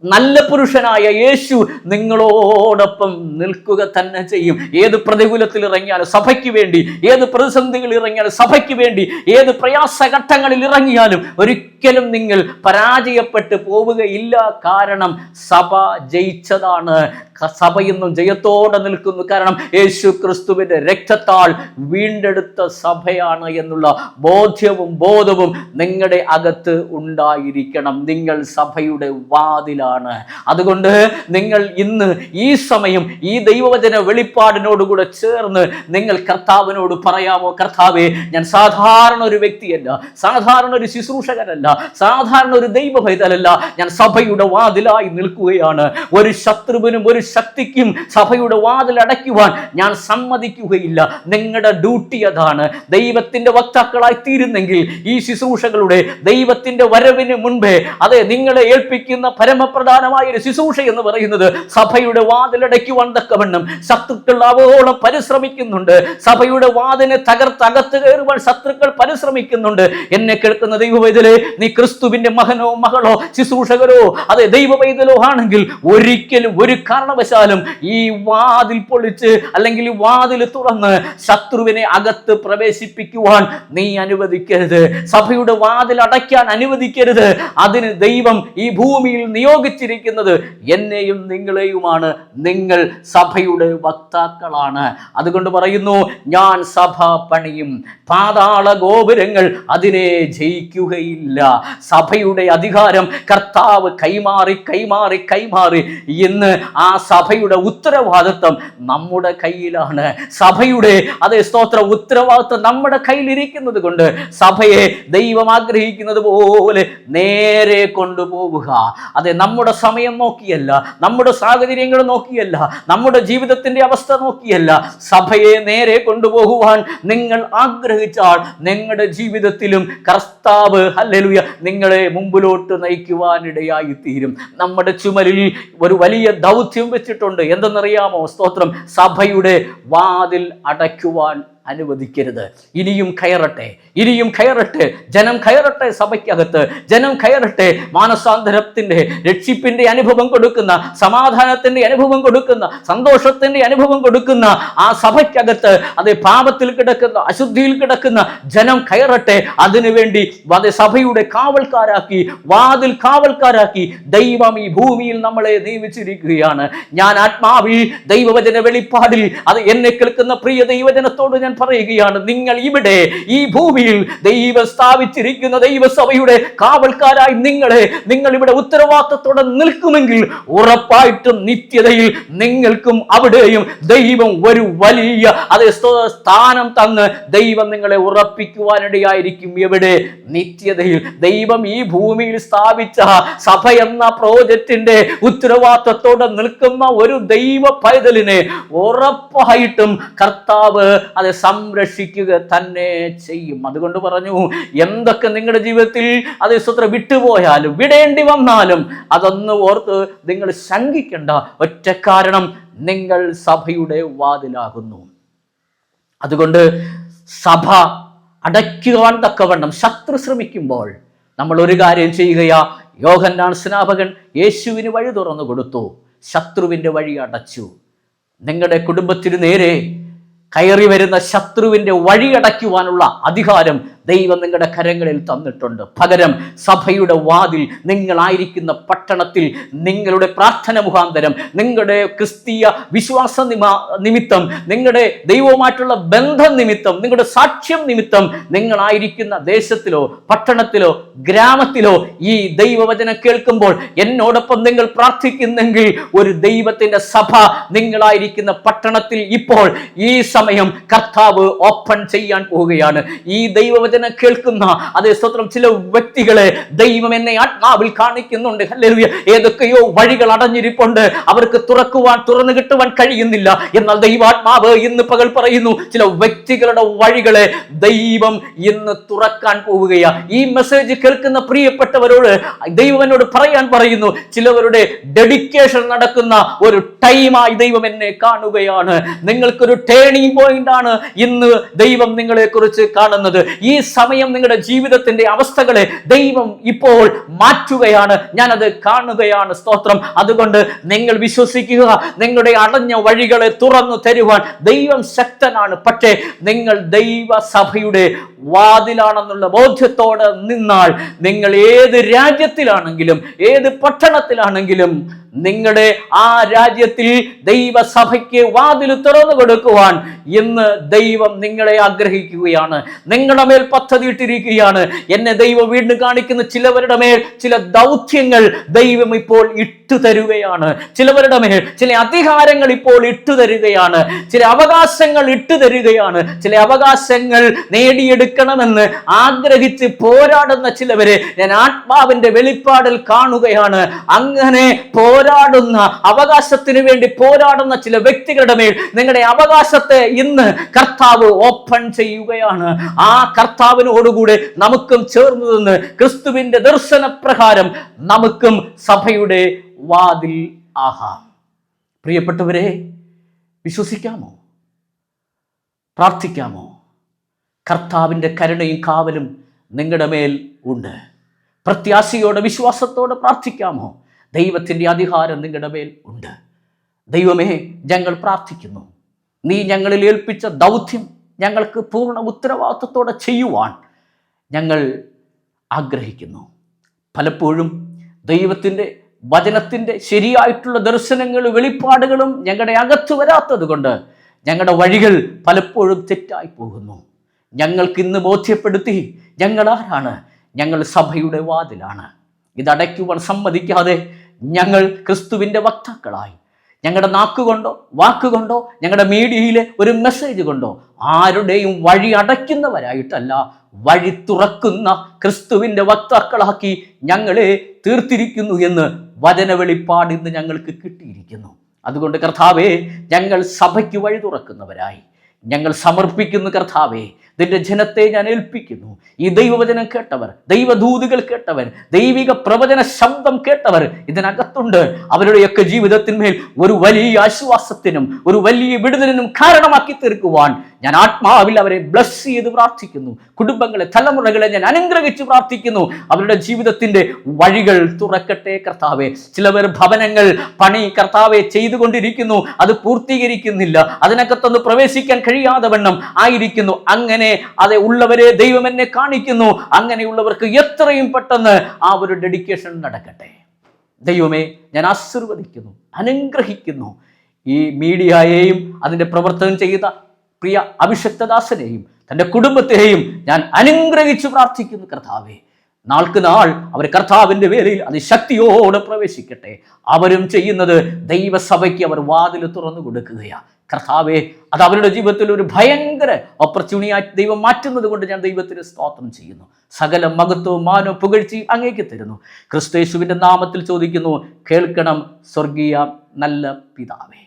നല്ല പുരുഷനായ യേശു നിങ്ങളോടൊപ്പം നിൽക്കുക തന്നെ ചെയ്യും. ഏത് പ്രതികൂലത്തിൽ ഇറങ്ങിയാലും സഭയ്ക്ക് വേണ്ടി ഏത് പ്രതിസന്ധികളിൽ ഇറങ്ങിയാലും സഭയ്ക്ക് വേണ്ടി ഏത് പ്രയാസഘട്ടങ്ങളിൽ ഇറങ്ങിയാലും ഒരിക്കലും നിങ്ങൾ പരാജയപ്പെട്ട് പോവുകയില്ല. കാരണം സഭ ജയിച്ചതാണ്. സഭ ഇന്നും ജയത്തോടെ നിൽക്കുന്നു. കാരണം യേശു ക്രിസ്തുവിന്റെ രക്തത്താൽ വീണ്ടെടുത്ത സഭയാണ് എന്നുള്ള ബോധ്യവും ബോധവും നിങ്ങളുടെ അകത്ത് ഉണ്ടായിരിക്കണം. നിങ്ങൾ സഭയുടെ വാതിലാണ് അതുകൊണ്ട് നിങ്ങൾ ഇന്ന് ഈ സമയം ഈ ദൈവവചന വെളിപ്പാടിനോടുകൂടെ ചേർന്ന് നിങ്ങൾ കർത്താവിനോട് പറയാമോ? കർത്താവേ ഞാൻ സാധാരണ ഒരു വ്യക്തിയല്ല സാധാരണ ഒരു ശുശ്രൂഷകനല്ല സാധാരണ ഒരു ദൈവ ഞാൻ സഭയുടെ വാതിലായി നിൽക്കുകയാണ്. ഒരു ശത്രുവിനും ഒരു ശക്തിക്കും സഭയുടെ വാതിൽ അടയ്ക്കുവാൻ ഞാൻ സമ്മതിക്കുകയില്ല. നിങ്ങളുടെ ഡ്യൂട്ടി അതാണ്. ദൈവത്തിന്റെ വക്താക്കളായി തീരുന്നെങ്കിൽ ഈ ശുശ്രൂഷകളുടെ ദൈവത്തിന്റെ വരവിന് മുൻപേ അതെ നിങ്ങളെ ഏൽപ്പിക്കുന്ന പരമപ്രധാനമായ ഒരു ശുശ്രൂഷ എന്ന് പറയുന്നത് സഭയുടെ വാതിലടയ്ക്കുവാൻ തക്കവണ്ണം ശത്രുക്കൾ അവോളം പരിശ്രമിക്കുന്നുണ്ട്. സഭയുടെ വാതിനെ തകർത്തകത്ത് കയറുവാൻ ശത്രുക്കൾ പരിശ്രമിക്കുന്നുണ്ട്. എന്നെ കേൾക്കുന്ന ദൈവവൈതലേ നീ ക്രിസ്തുവിന്റെ മകനോ മകളോ ശുശ്രൂഷകരോ അതെ ദൈവവൈതലോ ആണെങ്കിൽ ഒരിക്കലും ഒരു കാരണവശാലും ഈ വാതിൽ പൊളിച്ച് അല്ലെങ്കിൽ വാതിൽ തുറന്ന് ശത്രുവിനെ അകത്ത് പ്രവേശിപ്പിക്കുവാൻ നീ അനുവദിക്കരുത്. സഭയുടെ വാതിൽ അടയ്ക്കാൻ അനുവദിക്കരുത്. അതിന് ദൈവം ഈ ഭൂമിയിൽ നിയോഗിച്ചിരിക്കുന്നത് എന്നെയും നിങ്ങളെയുമാണ്. നിങ്ങൾ സഭയുടെ വക്താക്കളാണ്. അതുകൊണ്ട് പറയുന്നു ഞാൻ സഭ പണിയും. പാതാള ഗോപുരങ്ങൾ അതിനെ ജയിക്കുകയില്ല. സഭയുടെ അധികാരം കർത്താവ് കൈമാറി കൈമാറി കൈമാറി ഇന്ന് ആ സഭയുടെ ഉത്തരവാദിത്വം നമ്മുടെ കയ്യിലാണ്. സഭയുടെ അതേ സ്തോത്ര ഉത്തരവാദിത്വം നമ്മുടെ കയ്യിലിരിക്കുന്നത് കൊണ്ട് സഭയെ ദൈവം ആഗ്രഹിക്കുന്നത് പോലെ നേരെ കൊണ്ടുപോവുക. അതെ നമ്മുടെ സമയം നോക്കിയല്ല നമ്മുടെ സാഹചര്യങ്ങൾ നോക്കിയല്ല നമ്മുടെ ജീവിതത്തിന്റെ അവസ്ഥ നോക്കിയല്ല. സഭയെ നേരെ കൊണ്ടുപോകുവാൻ നിങ്ങൾ ആഗ്രഹിച്ചാൽ നിങ്ങളുടെ ജീവിതത്തിലും കർത്താവ് ഹല്ലേലൂയ നിങ്ങളെ മുമ്പിലോട്ട് നയിക്കുവാനിടയായി തീരും നമ്മുടെ ചുമലിൽ ഒരു വലിയ ദൗത്യം വെച്ചിട്ടുണ്ട്. എന്തെന്നറിയാമോ? സ്തോത്രം. സഭയുടെ വാതിൽ അടയ്ക്കുവാൻ അനുവദിക്കരുത്. ഇനിയും കയറട്ടെ ഇനിയും കയറട്ടെ ജനം കയറട്ടെ സഭയ്ക്കകത്ത് ജനം കയറട്ടെ മാനസാന്തരത്തിന്റെ രക്ഷിപ്പിന്റെ അനുഭവം കൊടുക്കുന്ന സമാധാനത്തിന്റെ അനുഭവം കൊടുക്കുന്ന സന്തോഷത്തിന്റെ അനുഭവം കൊടുക്കുന്ന ആ സഭയ്ക്കകത്ത് അത് പാപത്തിൽ കിടക്കുന്ന അശുദ്ധിയിൽ കിടക്കുന്ന ജനം കയറട്ടെ. അതിനുവേണ്ടി അത് സഭയുടെ കാവൽക്കാരാക്കി വാതിൽ കാവൽക്കാരാക്കി ദൈവം ഈ ഭൂമിയിൽ നമ്മളെ നിയമിച്ചിരിക്കുകയാണ്. ഞാൻ ആത്മാവി ദൈവവചന വെളിപ്പാടിൽ അത് എന്നെ കേൾക്കുന്ന പ്രിയ ദൈവജനത്തോട് ഞാൻ പറയുകയാണ് നിങ്ങൾ ഇവിടെ ഈ ഭൂമിയിൽ ദൈവം സ്ഥാപിച്ചിരിക്കുന്ന ദൈവസഭയുടെ കാവൽക്കാരായി നിങ്ങളെ നിങ്ങൾ ഇവിടെ ഉത്തരവാദിത്തത്തോടെ നിൽക്കുമെങ്കിൽ ഉറപ്പായിട്ടും നിത്യതയിൽ നിങ്ങൾക്കും അവിടെയും ദൈവം ഒരു വലിയ അതേ സ്ഥാനം തന്ന് ദൈവം നിങ്ങളെ ഉറപ്പിക്കുവാനിടയായിരിക്കും എവിടെ? നിത്യതയിൽ. ദൈവം ഈ ഭൂമിയിൽ സ്ഥാപിച്ച സഭ എന്ന പ്രോജക്റ്റിന്റെ ഉത്തരവാദിത്തത്തോടെ നിൽക്കുന്ന ഒരു ദൈവ പൈതലിനെ ഉറപ്പായിട്ടും കർത്താവ് അത് സംരക്ഷിക്കുക തന്നെ ചെയ്യും. അതുകൊണ്ട് പറഞ്ഞു എന്തൊക്കെ നിങ്ങളുടെ ജീവിതത്തിൽ അത് സ്വത്ര വിട്ടുപോയാലും വിടേണ്ടി വന്നാലും അതൊന്ന് ഓർത്ത് നിങ്ങൾ ശങ്കിക്കേണ്ട. ഒറ്റ കാരണം നിങ്ങൾ സഭയുടെ വാതിലാകുന്നു. അതുകൊണ്ട് സഭ അടയ്ക്കുവാൻ തക്കവണ്ണം ശത്രു ശ്രമിക്കുമ്പോൾ നമ്മൾ ഒരു കാര്യം ചെയ്യുകയാ. യോഹന്നാൻ സ്നാപകൻ യേശുവിന് വഴി തുറന്നു കൊടുത്തു. ശത്രുവിന്റെ വഴി അടച്ചു. നിങ്ങളുടെ കുടുംബത്തിന് നേരെ കയറി വരുന്ന ശത്രുവിന്റെ വഴിയടയ്ക്കുവാനുള്ള അധികാരം ദൈവം നിങ്ങളുടെ കരങ്ങളിൽ തന്നിട്ടുണ്ട്. പകരം സഭയുടെ വാതിൽ നിങ്ങളായിരിക്കുന്ന പട്ടണത്തിൽ നിങ്ങളുടെ പ്രാർത്ഥന മുഖാന്തരം നിങ്ങളുടെ ക്രിസ്തീയ വിശ്വാസ നിമ നിമിത്തം നിങ്ങളുടെ ദൈവവുമായിട്ടുള്ള ബന്ധം നിമിത്തം നിങ്ങളുടെ സാക്ഷ്യം നിമിത്തം നിങ്ങളായിരിക്കുന്ന ദേശത്തിലോ പട്ടണത്തിലോ ഗ്രാമത്തിലോ ഈ ദൈവവചനം കേൾക്കുമ്പോൾ എന്നോടൊപ്പം നിങ്ങൾ പ്രാർത്ഥിക്കുന്നെങ്കിൽ ഒരു ദൈവത്തിന്റെ സഭ നിങ്ങളായിരിക്കുന്ന പട്ടണത്തിൽ ഇപ്പോൾ ഈ സമയം കർത്താവ് ഓപ്പൺ ചെയ്യാൻ പോവുകയാണ്. ഈ ദൈവവചന ദൈവവചനം കേൾക്കുന്ന അതേ സ്വത്രം ചില വ്യക്തികളെ ദൈവം എന്നെ ആത്മാവിൽ കാണിക്കുന്നുണ്ട്. ഹല്ലേലൂയ. ഏതൊക്കെയോ വഴികൾ അടഞ്ഞിരിപ്പുണ്ട്. അവർക്ക് തുറക്കുവാൻ തുറന്നു കിട്ടുവാൻ കഴിയുന്നില്ല. എന്നാൽ ദൈവാത്മാവ് ഇന്ന് പകൽ പറയുന്നു ചില വ്യക്തികളുടെ വഴികളെ ദൈവം ഇന്ന് തുറക്കാൻ പോവുകയാ. ഈ മെസ്സേജ് കേൾക്കുന്ന പ്രിയപ്പെട്ടവരോട് ദൈവം എന്നോട് പറയാൻ പറയുന്നു ചിലവരുടെ ഡെഡിക്കേഷൻ നടക്കുന്ന ഒരു ടൈമായി ദൈവം എന്നെ കാണുകയാണ്. നിങ്ങൾക്കൊരു ടേണിംഗ് പോയിന്റ് ആണ് ഇന്ന് ദൈവം നിങ്ങളെ കുറിച്ച് കാണുന്നത്. ഈ സമയം നിങ്ങളുടെ ജീവിതത്തിന്റെ അവസ്ഥകളെ ദൈവം ഇപ്പോൾ മാറ്റുകയാണ്. ഞാനത് കാണുകയാണ്. സ്തോത്രം. അതുകൊണ്ട് നിങ്ങൾ വിശ്വസിക്കുക. നിങ്ങളുടെ അടഞ്ഞ വഴികളെ തുറന്നു തരുവാൻ ദൈവം ശക്തനാണ്. പക്ഷേ നിങ്ങൾ ദൈവസഭയുടെ വാതിലാണെന്നുള്ള ബോധ്യത്തോടെ നിന്നാൽ നിങ്ങൾ ഏത് രാജ്യത്തിലാണെങ്കിലും ഏത് പട്ടണത്തിലാണെങ്കിലും നിങ്ങളുടെ ആ രാജ്യത്തിൽ ദൈവസഭയ്ക്ക് വാതിൽ തുറന്നു കൊടുക്കുവാൻ ഇന്ന് ദൈവം നിങ്ങളെ ആഗ്രഹിക്കുകയാണ്. നിങ്ങളുടെ മേൽ പദ്ധതി ഇട്ടിരിക്കുകയാണ്. എന്നെ ദൈവം വീണ്ടും കാണിക്കുന്ന ചിലവരുടെ മേൽ ചില ദൗത്യങ്ങൾ ദൈവം ഇപ്പോൾ ഇട്ടു തരുകയാണ്. ചിലവരുടെ മേൽ ചില അധികാരങ്ങൾ ഇപ്പോൾ ഇട്ടു തരികയാണ്. ചില അവകാശങ്ങൾ ഇട്ടു തരികയാണ്. ചില അവകാശങ്ങൾ നേടിയെടുക്കണമെന്ന് ആഗ്രഹിച്ച് പോരാടുന്ന ചിലവരെ ഞാൻ ആത്മാവിന്റെ വെളിപ്പാടിൽ കാണുകയാണ്. അങ്ങനെ പോരാടുന്ന അവകാശത്തിന് വേണ്ടി പോരാടുന്ന ചില വ്യക്തികളുടെ മേൽ നിങ്ങളുടെ അവകാശത്തെ ഇന്ന് കർത്താവ് ഓപ്പൺ ചെയ്യുകയാണ്. ആ കർത്താവിനോടുകൂടെ നമുക്കും ചേർന്നു നിന്ന് ക്രിസ്തുവിന്റെ ദർശനപ്രകാരം നമുക്കും സഭയുടെ വാതിൽ ആഹാ. പ്രിയപ്പെട്ടവരെ വിശ്വസിക്കാമോ? പ്രാർത്ഥിക്കാമോ? കർത്താവിന്റെ കരുണയും കാവലും നിങ്ങളുടെ മേൽ ഉണ്ട്. പ്രത്യാശയോടെ വിശ്വാസത്തോടെ പ്രാർത്ഥിക്കാമോ? ദൈവത്തിന്റെ അധികാരം നിങ്ങളുടെ മേൽ ഉണ്ട്. ദൈവമേ ഞങ്ങൾ പ്രാർത്ഥിക്കുന്നു. നീ ഞങ്ങളിൽ ഏൽപ്പിച്ച ദൗത്യം ഞങ്ങൾക്ക് പൂർണ ഉത്തരവാദിത്വത്തോടെ ചെയ്യുവാൻ ഞങ്ങൾ ആഗ്രഹിക്കുന്നു. പലപ്പോഴും ദൈവത്തിന്റെ വചനത്തിന്റെ ശരിയായിട്ടുള്ള ദർശനങ്ങളും വെളിപ്പാടുകളും ഞങ്ങളുടെ അകത്ത് വരാത്തത് കൊണ്ട് ഞങ്ങളുടെ വഴികൾ പലപ്പോഴും തെറ്റായി പോകുന്നു. ഞങ്ങൾക്ക് ഇന്ന് ബോധ്യപ്പെടുത്തി ഞങ്ങൾ ആരാണ്? ഞങ്ങൾ സഭയുടെ വാതിലാണ്. ഇതടയ്ക്കുവാൻ സമ്മതിക്കാതെ ഞങ്ങൾ ക്രിസ്തുവിന്റെ വക്താക്കളായി. ഞങ്ങളുടെ നാക്കുകൊണ്ടോ വാക്കുകൊണ്ടോ ഞങ്ങളുടെ മീഡിയയിലെ ഒരു മെസ്സേജ് കൊണ്ടോ ആരുടെയും വഴി അടയ്ക്കുന്നവരായിട്ടല്ല വഴി തുറക്കുന്ന ക്രിസ്തുവിന്റെ വക്താക്കളാക്കി ഞങ്ങളെ തീർത്തിരിക്കുന്നു എന്ന് വചന വെളിപ്പാട് ഇന്ന് ഞങ്ങൾക്ക് കിട്ടിയിരിക്കുന്നു. അതുകൊണ്ട് കർത്താവേ ഞങ്ങൾ സഭയ്ക്ക് വഴി തുറക്കുന്നവരായി. ഞങ്ങൾ സമർപ്പിക്കുന്നു കർത്താവേ നിന്റെ ജനത്തെ ഞാൻ ഏൽപ്പിക്കുന്നു. ഈ ദൈവവചനം കേട്ടവർ ദൈവദൂതുകൾ കേട്ടവർ ദൈവിക പ്രവചന ശബ്ദം കേട്ടവർ ഇതിനകത്തുണ്ട്. അവരുടെയൊക്കെ ജീവിതത്തിന്മേൽ ഒരു വലിയ ആശ്വാസത്തിനും ഒരു വലിയ വിടുതലിനും കാരണമാക്കി തീർക്കുവാൻ ഞാൻ ആത്മാവിൽ അവരെ ബ്ലസ് ചെയ്ത് പ്രാർത്ഥിക്കുന്നു. കുടുംബങ്ങളെ തലമുറകളെ ഞാൻ അനുഗ്രഹിച്ച് പ്രാർത്ഥിക്കുന്നു. അവരുടെ ജീവിതത്തിന്റെ വഴികൾ തുറക്കട്ടെ കർത്താവെ. ചിലവർ ഭവനങ്ങൾ പണി കർത്താവെ ചെയ്തുകൊണ്ടിരിക്കുന്നു. അത് പൂർത്തീകരിക്കുന്നില്ല. അതിനകത്തൊന്ന് പ്രവേശിക്കാൻ കഴിയാതെ വണ്ണം ആയിരിക്കുന്നു. അങ്ങനെ അതെ ഉള്ളവരെ ദൈവം എന്നെ കാണിക്കുന്നു. അങ്ങനെയുള്ളവർക്ക് എത്രയും പെട്ടെന്ന് ആ ഒരു ഡെഡിക്കേഷൻ നടക്കട്ടെ. ദൈവമേ ഞാൻ ആശീർവദിക്കുന്നു അനുഗ്രഹിക്കുന്നു. ഈ മീഡിയയെയും അതിന്റെ പ്രവർത്തനം ചെയ്ത പ്രിയ അഭിഷക്തദാസനെയും തന്റെ കുടുംബത്തെയും ഞാൻ അനുഗ്രഹിച്ചു പ്രാർത്ഥിക്കുന്നു കർത്താവേ. നാൾക്ക് നാൾ അവർ കർത്താവിന്റെ വേലയിൽ അതിശക്തിയോടെ പ്രവേശിക്കട്ടെ. അവരും ചെയ്യുന്നത് ദൈവസഭയ്ക്ക് അവർ വാതിൽ തുറന്നു കൊടുക്കുകയാണ് കർത്താവെ അത് അവരുടെ ജീവിതത്തിൽ ഒരു ഭയങ്കര ഓപ്പർച്യൂണിയായി ദൈവം മാറ്റുന്നത് കൊണ്ട് ഞാൻ ദൈവത്തിന് സ്തോത്രം ചെയ്യുന്നു. സകല മകത്വവും മാനോ പുകഴ്ചയും അങ്ങേക്ക് തരുന്നു. ക്രിസ്തേശുവിന്റെ നാമത്തിൽ ചോദിക്കുന്നു കേൾക്കണം സ്വർഗീയ നല്ല പിതാവേ.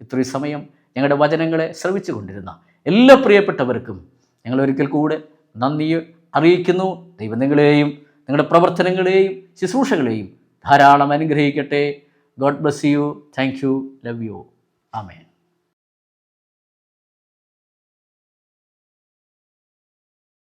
ഇത്രയും സമയം ഞങ്ങളുടെ വചനങ്ങളെ ശ്രവിച്ചു കൊണ്ടിരുന്ന എല്ലാ പ്രിയപ്പെട്ടവർക്കും ഞങ്ങൾ ഒരിക്കൽ കൂടെ നന്ദി അറിയിക്കുന്നു. ദൈവം നിങ്ങളെയും നിങ്ങളുടെ പ്രവർത്തനങ്ങളെയും ശുശ്രൂഷകളെയും ധാരാളം അനുഗ്രഹിക്കട്ടെ. God bless you thank you love you amen